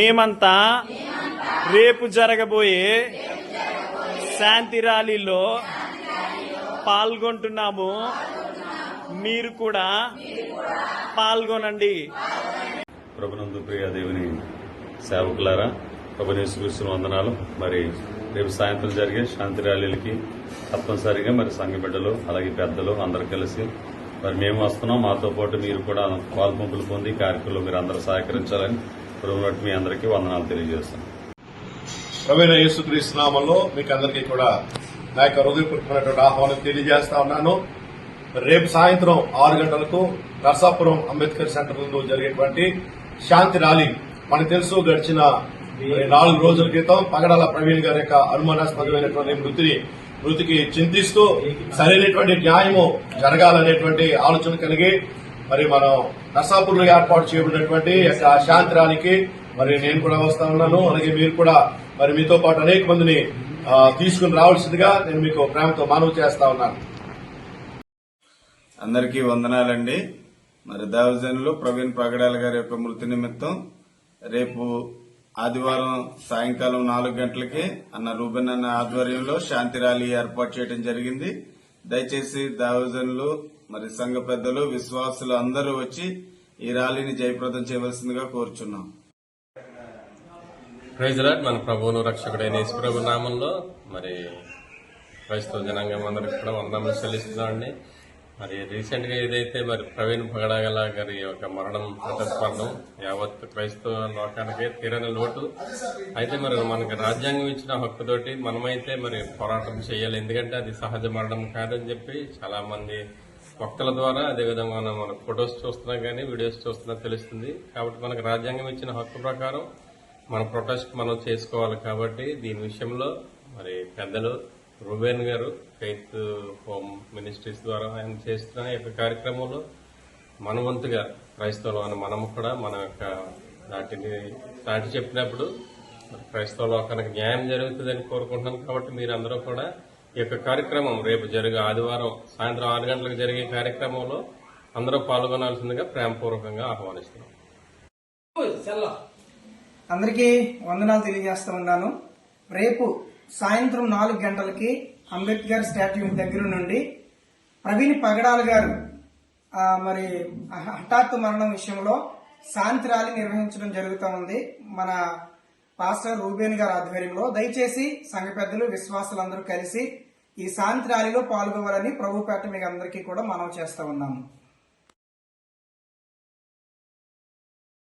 మేమంతా రేపు జరగబోయే శాంతి ర్యాలీలో పాల్గొంటున్నాము. మీరు కూడా పాల్గొనండి. ప్రభునందు ప్రియ దేవుని సేవకులారా ప్రభునేశ్వరిస్తున్న వందనాలు. మరి రేపు సాయంత్రం జరిగే శాంతి ర్యాలీలకి తప్పనిసరిగా మరి సంఘ బిడ్డలు అలాగే పెద్దలు అందరు కలిసి మరి మేము వస్తున్నాం. మాతో పాటు మీరు కూడా పాల్పంపులు పొంది కార్యక్రమంలో మీరు అందరూ సహకరించాలని ప్రభుత్వ మీ అందరికీ వందనాలు తెలియజేస్తాను ప్రవీణ యేసుక్రీస్తు నామంలో మీకు అందరికీ కూడా నా యొక్క హృదయపూర్వకమైనటువంటి ఆహ్వానం తెలియజేస్తా ఉన్నాను. రేపు సాయంత్రం ఆరు గంటలకు నర్సాపురం అంబేద్కర్ సెంటర్ నందు జరిగేటువంటి శాంతి ర్యాలీ. మనకు తెలుసు గడిచిన నాలుగు రోజుల క్రితం పగడాల ప్రవీణ్ గారి యొక్క అనుమానాస్పదమైనటువంటి మృతిని మృతికి చింతిస్తూ సరైనటువంటి న్యాయము జరగాలనేటువంటి ఆలోచన కలిగి మరి మనం నర్సాపూర్లో ఏర్పాటు చేయబడినటువంటి యొక్క శాంతి మరి నేను కూడా వస్తా ఉన్నాను. అలాగే మీరు కూడా మరి మీతో పాటు అనేక మందిని తీసుకుని రావాల్సిందిగా నేను మీకు ప్రేమతో మనవి చేస్తా ఉన్నాను. అందరికీ వందనాలండి. మరి దావజనులు ప్రవీణ్ పగడాల గారి యొక్క మృతి నిమిత్తం రేపు ఆదివారం సాయంకాలం నాలుగు గంటలకి అన్న రూబెన్ అన్న ఆధ్వర్యంలో శాంతి ర్యాలీ ఏర్పాటు చేయడం జరిగింది. దయచేసి దావజనులు మరి సంఘ పెద్దలు విశ్వాసులు అందరూ వచ్చి ఈ ర్యాలీని జయప్రదం చేయవలసిందిగా కోరుచున్నాం. ప్రైజ్ మన ప్రభువును రక్షకుడైన యేసుప్రభు నామంలో మరి క్రైస్తవ జనాంగం అందరికి కూడా వందనములు చెల్లిస్తున్నామండి. మరి రీసెంట్గా ఏదైతే మరి ప్రవీణ్ పగడాగల గారి యొక్క మరణం ప్రతిస్పందం యావత్ క్రైస్తవ లోకానికి తీరని లోటు. అయితే మరి మనకి రాజ్యాంగం ఇచ్చిన హక్కుతోటి మనమైతే మరి పోరాటం చేయాలి. ఎందుకంటే అది సహజ మరణం కాదని చెప్పి చాలా మంది వక్తల ద్వారా అదేవిధంగా మనం మన ఫొటోస్ చూస్తున్నా కానీ వీడియోస్ చూస్తున్నా తెలుస్తుంది. కాబట్టి మనకు రాజ్యాంగం ఇచ్చిన హక్కు ప్రకారం మన ప్రొటెస్ట్ మనం చేసుకోవాలి. కాబట్టి దీని విషయంలో మరి పెద్దలు రూబేన్ గారు ఫెయిత్ హోమ్ మినిస్ట్రీస్ ద్వారా ఆయన చేస్తున్న ఈ యొక్క కార్యక్రమంలో మన వంతుగా క్రైస్తవులు అని మనము కూడా మన యొక్క వాటిని దాటి చెప్పినప్పుడు మరి క్రైస్తవ లోకానికి న్యాయం జరుగుతుందని కోరుకుంటున్నాను కాబట్టి మీరందరూ కూడా ఈ యొక్క కార్యక్రమం రేపు జరిగే ఆదివారం సాయంత్రం ఆరు గంటలకు జరిగే కార్యక్రమంలో అందరూ పాల్గొనాల్సిందిగా ప్రేమపూర్వకంగా ఆహ్వానిస్తున్నాం. అందరికీ వందనాలు తెలియజేస్తా ఉన్నాను. రేపు సాయంత్రం నాలుగు గంటలకి అంబేద్కర్ స్టాట్యూ దగ్గర నుండి ప్రవీణ్ పగడాల్ గారు మరి హఠాత్తు మరణం విషయంలో శాంతి ర్యాలీ నిర్వహించడం జరుగుతూ ఉంది. మన పాస్టర్ రూబేన్ గారి ఆధ్వర్యంలో. దయచేసి సంఘ పెద్దలు విశ్వాసులందరూ కలిసి ఈ శాంతి ర్యాలీలో పాల్గొవాలని ప్రభుపేట మీకు అందరికీ కూడా మనవి చేస్తూ ఉన్నాము.